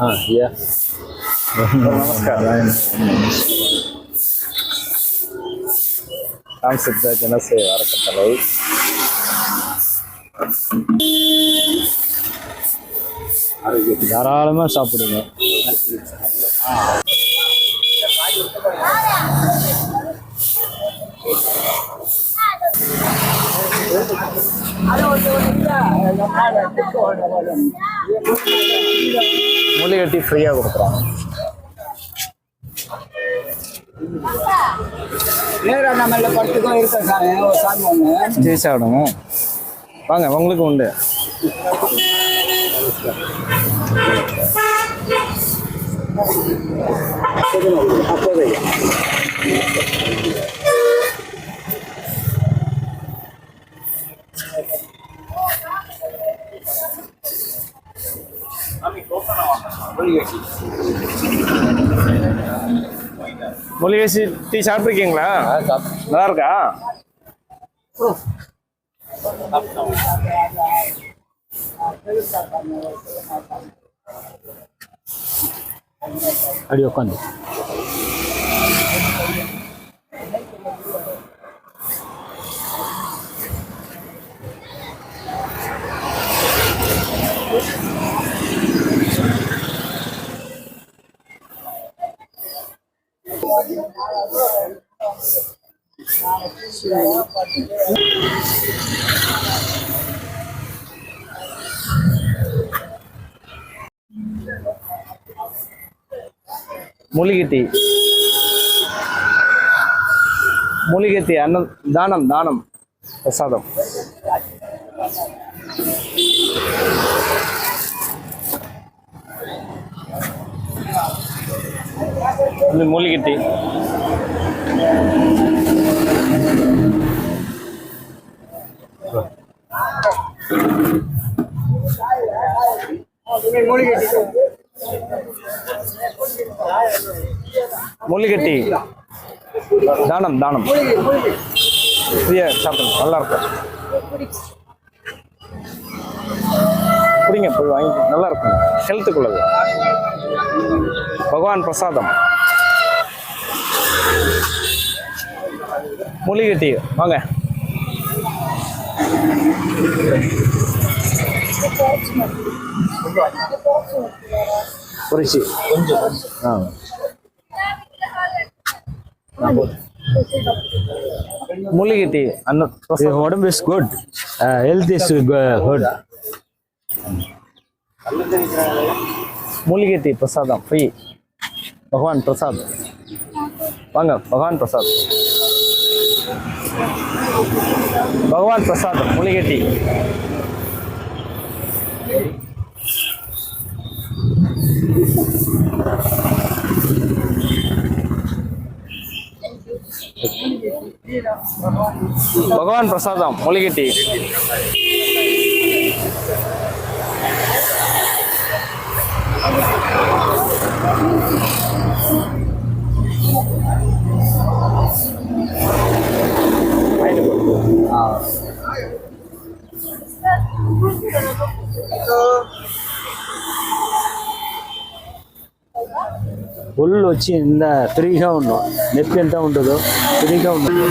Ah, iya. Namaskara. Kam sudah jana sewa rekatalai. Daralama sapudunga. Thank you. Ah. Tea ஃப்ரீயாக கொடுக்குறோம் நேரா நம்மள படத்துக்கும் இருக்க சாமி ஒரு சாமி ஒன்று ஜெய் சாப்பிடுங்க. வாங்க உங்களுக்கு உண்டு. மூலிகை சி- டீ சாப்பிட்ருக்கீங்களா நல்லா இருக்கா அப்படி உட்காந்து மூலிகை டீ. மூலிகை டீ அன்னம் தானம் தானம் பிரசாதம். இது மூலிகை டீ. மூலிகை டீ. தானம் தானம். சாப்பிடுங்க நல்லா இருக்கும். குடிங்க போய் வாங்கி நல்லா இருக்கும். ஹெல்த்துக்குள்ளது பகவான் பிரசாதம். மூலிகை டீ வாங்க குறிச்சி கொஞ்சம் ஆ மூலிகை டீ அன்ன பிரசாதம் உடம்பு is good health is good மூலிகை டீ பிரசாதம் ஃப்ரீ பகவான் பிரசாத் வாங்க பகவான் பிரசாத். பகவான் பிரசாத் மூலிகை பகவான் பிரசாதம் மூலிகை டீ ఫుల్ వచ్చిందా ఫ్రీగా ఉన్నాం నొప్పి ఎంత ఉంటుందో ఫ్రీగా ఉండదు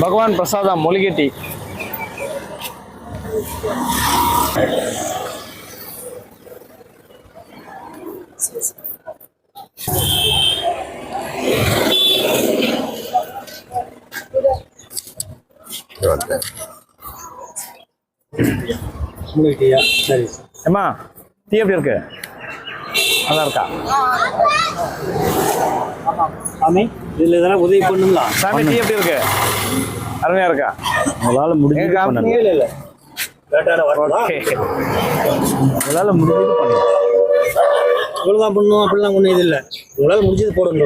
பகவான் பிரசாதம் மூலிகை டீ மூலிகையா சரி ஏம்மா டீ எப்படி இருக்கு நல்லா இருக்கா? சாமி இதுல எதனா உதவி பண்ணுங்களா சாமி டீ எப்படி இருக்கு? அருமையா இருக்கா? உங்களால. பண்ணுங்க இல்ல இல்ல. ஓகே. உங்களால முடிஞ்சது பண்ணுங்க இவ்வளவுதான் பண்ணும் அப்படிலாம் ஒண்ணும் இது இல்ல. உங்களால முடிஞ்சது போடுங்க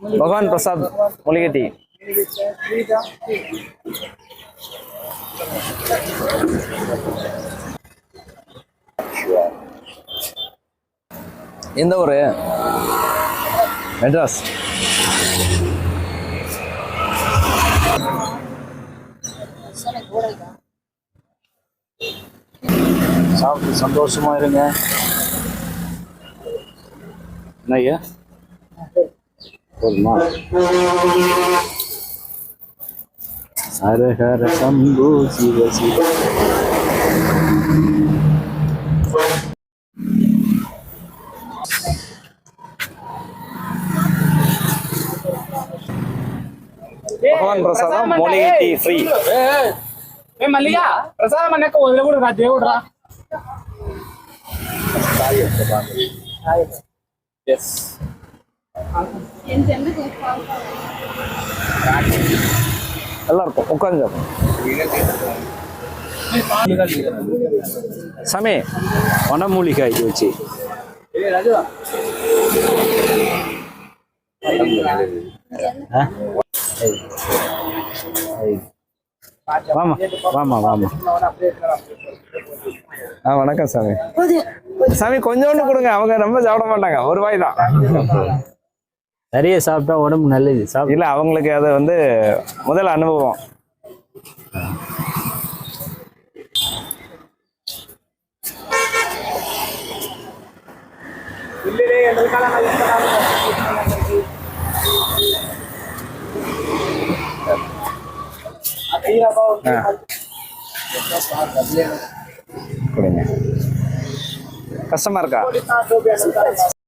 பகவான் பிரசாத் மொழிகட்டி எந்த ஊரு மெட்ராஸ். சாப்பிட்டு சந்தோஷமா இருங்க. என்ன ஐயா Olmaz. Hare Hare Sambhu Siva Siva. భగవాన్ ప్రసాదం మోలిటీ ఫ్రీ మేము మళ్ళీ ప్రసాదం అన్నాక వదిలేకూడదు నా దేవుడు రా ఎస్ நல்லா இருக்கும் உட்காந்து சாமி வனமூலிகை இது வச்சு. வாமா வாமா வாமா. ஆ வணக்கம் சாமி. சாமி கொஞ்சோண்டு கொடுங்க. அவங்க ரொம்ப சாப்பிட மாட்டாங்க. ஒரு வாய் தான். நிறைய சாப்பிட்டா உடம்பு நல்லது. சாப்பிட இல்ல அவங்களுக்கு அது வந்து முதல் அனுபவம். கஷ்டமா இருக்கா?